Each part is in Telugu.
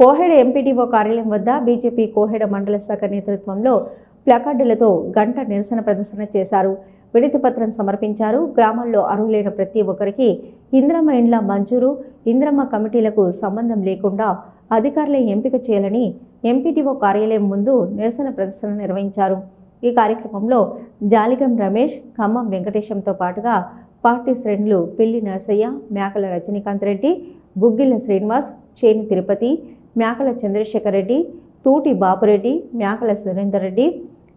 కోహెడ ఎంపీడీఓ కార్యాలయం వద్ద బీజేపీ కోహెడ మండల శాఖ నేతృత్వంలో ప్లకార్డులతో గంట నిరసన ప్రదర్శన చేశారు. వినతి పత్రం సమర్పించారు. గ్రామాల్లో అర్హులైన ప్రతి ఒక్కరికి ఇంద్రమ్మ ఇండ్ల మంజూరు ఇంద్రమ్మ కమిటీలకు సంబంధం లేకుండా అధికారులే ఎంపిక చేయాలని ఎంపీటీఓ కార్యాలయం ముందు నిరసన ప్రదర్శన నిర్వహించారు. ఈ కార్యక్రమంలో జాలిగం రమేష్ ఖమ్మం వెంకటేశంతో పాటుగా పార్టీ శ్రేణులు పిల్లి నరసయ్య మేకల రజనీకాంత్ రెడ్డి బుగ్గిళ్ళ శ్రీనివాస్ చేని తిరుపతి మేకల చంద్రశేఖర్ రెడ్డి తూటి బాపురెడ్డి మేకల సురేందర్ రెడ్డి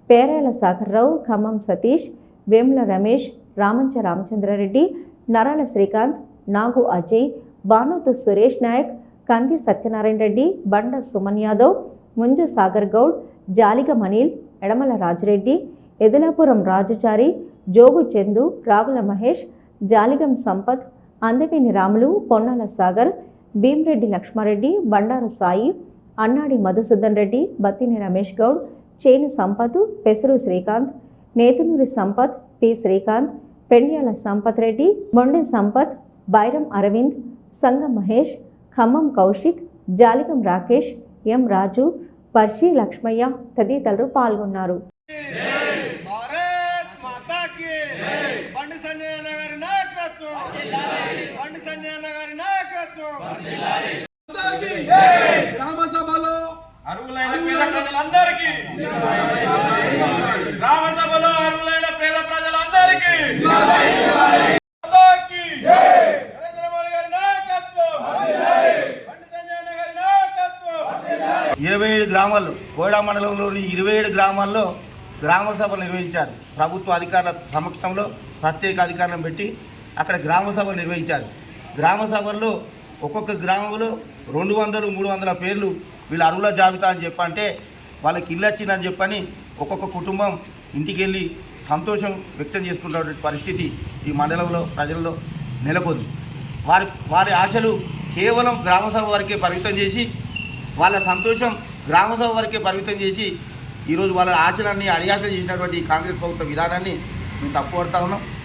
పేరాల సాగర్రావు ఖమ్మం సతీష్ వేముల రమేష్ రామంచ రామచంద్రారెడ్డి నరాల శ్రీకాంత్ నాగు అజయ్ భానుతు సురేష్ నాయక్ కంది సత్యనారాయణ రెడ్డి బండ సుమన్ యాదవ్ ముంజ సాగర్ గౌడ్ జాలిగ మనీల్ ఎడమల రాజురెడ్డి ఎదలాపురం రాజుచారి జోగు చందు రాగుల మహేష్ జాలిగం సంపత్ అందవేని రాములు పొన్నాల సాగర్ భీమరెడ్డి లక్ష్మారెడ్డి బండారు సాయి అన్నాడి మధుసూదన్ రెడ్డి బత్తిని రమేష్ గౌడ్ చేని సంపత్ పెసరు శ్రీకాంత్ నేతునూరి సంపత్ పి శ్రీకాంత్ పెండ్యాల సంపత్ రెడ్డి మొండె సంపత్ బైరం అరవింద్ సంగం మహేష్ ఖమ్మం కౌశిక్ జాలిగం రాకేష్ ఎం రాజు పర్షి లక్ష్మయ్య తదితరులు పాల్గొన్నారు. బండి సంజయ్ గ్రామ సభలో అర్హులైన పేద ప్రజలందరికీ. గ్రామ సభలో అర్హులైన పేద ప్రజలందరికీ ఇరవై ఏడు గ్రామాల్లో కోడా మండలంలోని ఇరవై ఏడు గ్రామాల్లో గ్రామ సభలు నిర్వహించారు. ప్రభుత్వ అధికారుల సమక్షంలో ప్రత్యేక అధికారులను పెట్టి అక్కడ గ్రామ సభలు నిర్వహించారు. గ్రామ సభల్లో ఒక్కొక్క గ్రామంలో రెండు వందలు మూడు వందల పేర్లు వీళ్ళ అరువుల జాబితా అని చెప్పంటే వాళ్ళకి ఇల్లు వచ్చిందని చెప్పని ఒక్కొక్క కుటుంబం ఇంటికి వెళ్ళి సంతోషం వ్యక్తం చేసుకున్నటువంటి పరిస్థితి ఈ మండలంలో ప్రజల్లో నెలకొంది. వారి వారి ఆశలు కేవలం గ్రామ సభ వరకే పరిమితం చేసి వాళ్ళ సంతోషం గ్రామ సభ వరకే పరిమితం చేసి ఈరోజు వాళ్ళ ఆశలన్నీ అడియాసలు చేసినటువంటి కాంగ్రెస్ ప్రభుత్వ విధానాన్ని మేము తప్పుపడతా ఉన్నాం.